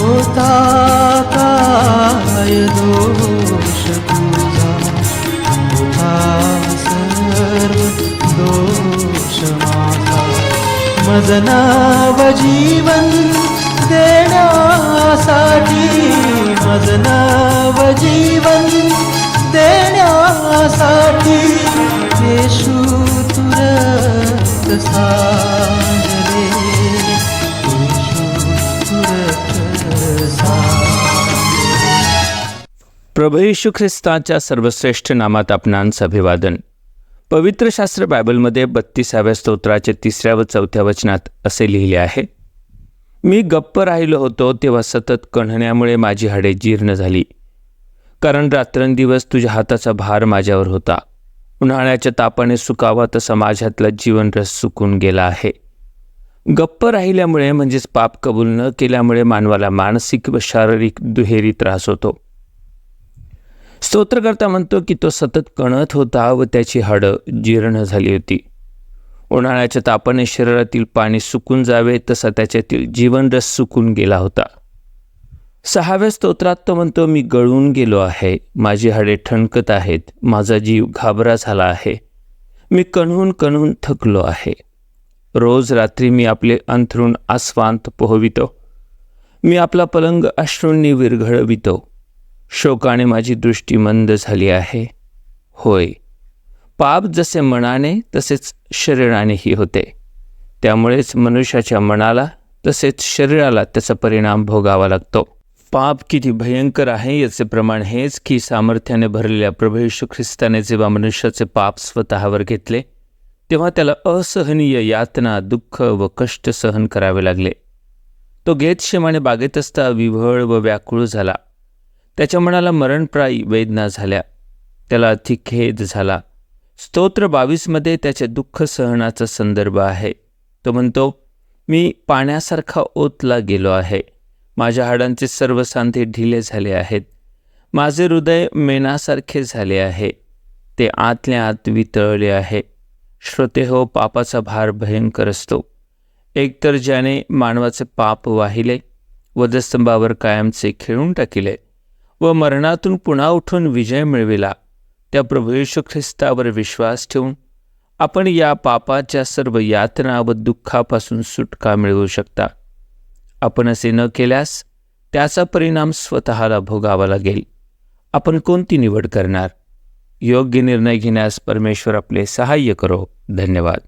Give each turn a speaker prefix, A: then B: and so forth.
A: होता काय दोष तुझा? होता सर्व दोष माझा। मज जीवन देण्यासाठी मज जीवन देण्यासाठी येशू तुरत सा
B: प्रभू येशू ख्रिस्ताच्या सर्वश्रेष्ठ नामात आपणांस अभिवादन पवित्र शास्त्र बायबलमध्ये बत्तीसाव्या स्तोत्राच्या तिसऱ्या व चौथ्या वचनात असे लिहिले आहे मी गप्प राहिलो होतो तेव्हा सतत कणण्यामुळे माझी हाडे जीर्ण झाली. कारण रात्रंदिवस तुझ्या हाताचा भार माझ्यावर होता. उन्हाळ्याच्या तापाने सुकावा तसा माझ्यातला जीवनरस सुकून गेला आहे. गप्प राहिल्यामुळे म्हणजेच पाप कबूल न केल्यामुळे मानवाला मानसिक व शारीरिक दुहेरी त्रास होतो. स्तोत्रकर्ता म्हणतो की तो सतत कणत होता व त्याची हाडं जीर्ण झाली होती. उन्हाळ्याच्या तापाने शरीरातील पाणी सुकून जावे तसा त्याच्यातील जीवनरस सुकून गेला होता. सहाव्या स्तोत्रात तो म्हणतो मी गळून गेलो आहे. माझी हाडे ठणकत आहेत. माझा जीव घाबरा झाला आहे. मी कणहून कणहून थकलो आहे. रोज रात्री मी आपले अंथरूण आस्वांत पोहवितो. मी आपला पलंग अश्रूंनी विरघळवितो. शोकाने माझी दृष्टी मंद झाली आहे. होय. पाप जसे मनाने तसेच शरीरानेही होते. त्यामुळेच मनुष्याच्या मनाला तसेच शरीराला त्याचा परिणाम भोगावा लागतो. पाप किती भयंकर आहे याचे प्रमाण हेच की सामर्थ्याने भरलेल्या प्रभू ख्रिस्ताने जेव्हा मनुष्याचे पाप स्वतःवर घेतले तेव्हा त्याला असहनीय यातना दुःख व कष्ट सहन करावे लागले. तो गेतशेमाने बागेत असता विव्हळ व व्याकुळ झाला. त्याच्या मनाला मरणप्रायी वेदना झाल्या. त्याला अति खेद झाला. स्तोत्र बावीसमध्ये त्याच्या दुःख सहनाचा संदर्भ आहे. तो म्हणतो मी पाण्यासारखा ओतला गेलो आहे. माझ्या हाडांचे सर्व सांधे ढिले झाले आहेत. माझे हृदय मेणासारखे झाले आहे. ते आतल्या आत वितळले आहे. श्रोते हो पापाचा भार भयंकर असतो. एकतर ज्याने मानवाचे पाप वाहिले वधस्तंभावर कायमचे खेळून टाकिले. व मरणातून पुन्हा उठून विजय मिळविला. त्या प्रभू येशू ख्रिस्तावर विश्वास ठेवून आपण या पापाच्या सर्व यातना व दुःखापासून सुटका मिळवू शकता. आपण असे न केल्यास त्याचा परिणाम स्वतःला भोगावा लागेल. आपण कोणती निवड करणार? योग्य निर्णय घेण्यास परमेश्वर आपले सहाय्य करो. धन्यवाद.